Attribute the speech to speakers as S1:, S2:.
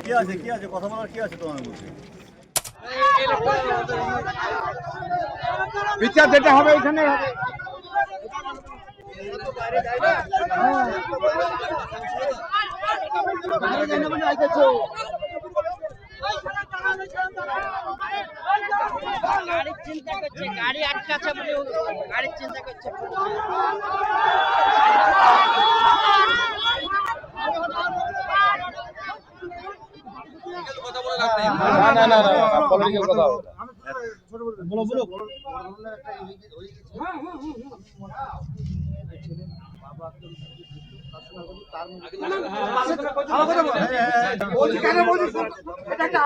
S1: কি আছে কি আছে? কথা বলার কি আছে তোমার মধ্যে?
S2: বিচার যেটা হবে ওইখানে হবে। হ্যাঁ।
S3: গাড়ির চিন্তা করছে গাড়ি আটকাছে বলে গাড়ির চিন্তা করছে
S2: কেন বলছি এটা একটা